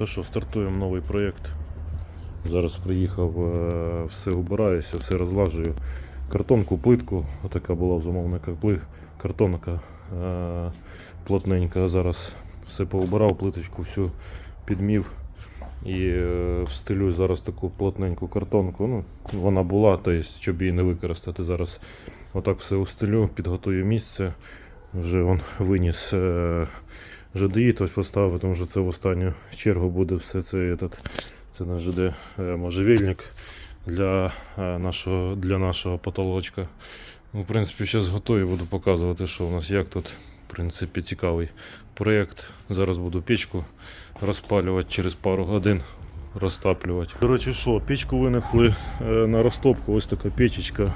То що, стартуємо новий проєкт. Зараз приїхав, е, все убираюся, все розлажую. Картонку, плитку, отака була в замовника картонка е, плотненька. Зараз все поубирав, плиточку всю підмів і е, встелю зараз таку плотненьку картонку. Ну, вона була, тобто, щоб її не використати. Зараз отак все устелю, підготую місце. Вже он виніс ЖДІ, тобто поставив, тому що це в останню чергу буде все це. Этот, це наш ЖД е, можжевельник для е, нашого, для нашого потолочка. Ну, в принципі, зараз готові буду показувати, що у нас як тут. В принципі, цікавий проєкт. Зараз буду печку розпалювати через пару годин. Розтаплювати. Коротше, що, печку винесли е, на розтопку, ось така печечка.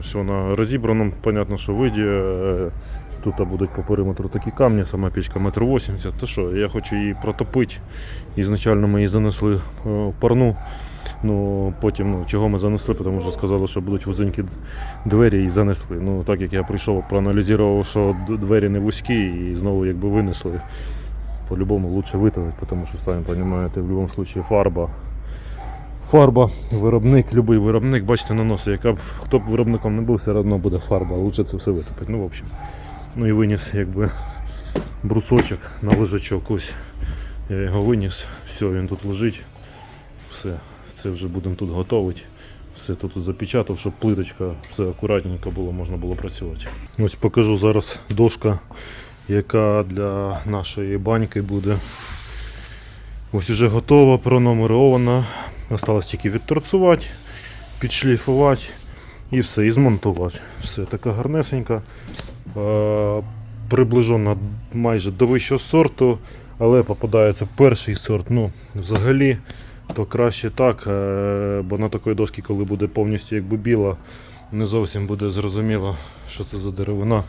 Ось вона розібрана, понятно, що виді. Тут будуть по периметру такі камні, сама печка 1,80 м. То що, я хочу її протопити. Ізначально ми її занесли е, в парну. Ну, потім, ну, чого ми занесли, тому що сказали, що будуть вузенькі двері і занесли. Ну, так як я прийшов, проаналізував, що двері не вузькі і знову якби винесли. По-любому лучше витягнути, тому що, самі розумієте, в будь-якому випадку фарба. Фарба, виробник, будь-який виробник, бачите, наносить, яка б хто б виробником не був, все одно буде фарба, лучше це все витопити. Ну, в общем. Ну і виніс якби брусочок на лежачок. Ось я його виніс, все, він тут лежить. Все, це вже будемо тут готувати. Все тут запечатав, щоб плиточка все акуратненько було, можна було працювати. Ось покажу зараз дошка, яка для нашої баньки буде. Ось вже готова, пронумерована. Осталось тільки відторцувати, підшліфувати і все, і змонтувати. Все така гарнесенька. Е, приближена майже до вищого сорту, але попадається перший сорт. Ну, взагалі, то краще так, е, бо на такої доски, коли буде повністю якби біла, не зовсім буде зрозуміло, що це за деревина.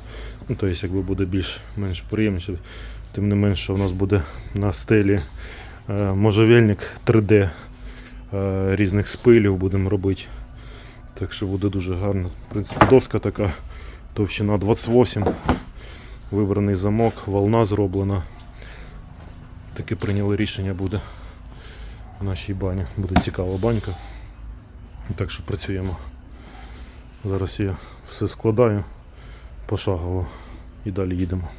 Ну, тобто, якби буде більш-менш приємніше. Тим не менше, у нас буде на стелі е, можжевельник 3D е, різних спилів будемо робити. Так що буде дуже гарно. В принципі, доска така товщина 28, вибраний замок, волна зроблена. Таке прийняли рішення буде в нашій бані. Буде цікава банька. Так що працюємо. Зараз я все складаю пошагово і далі їдемо.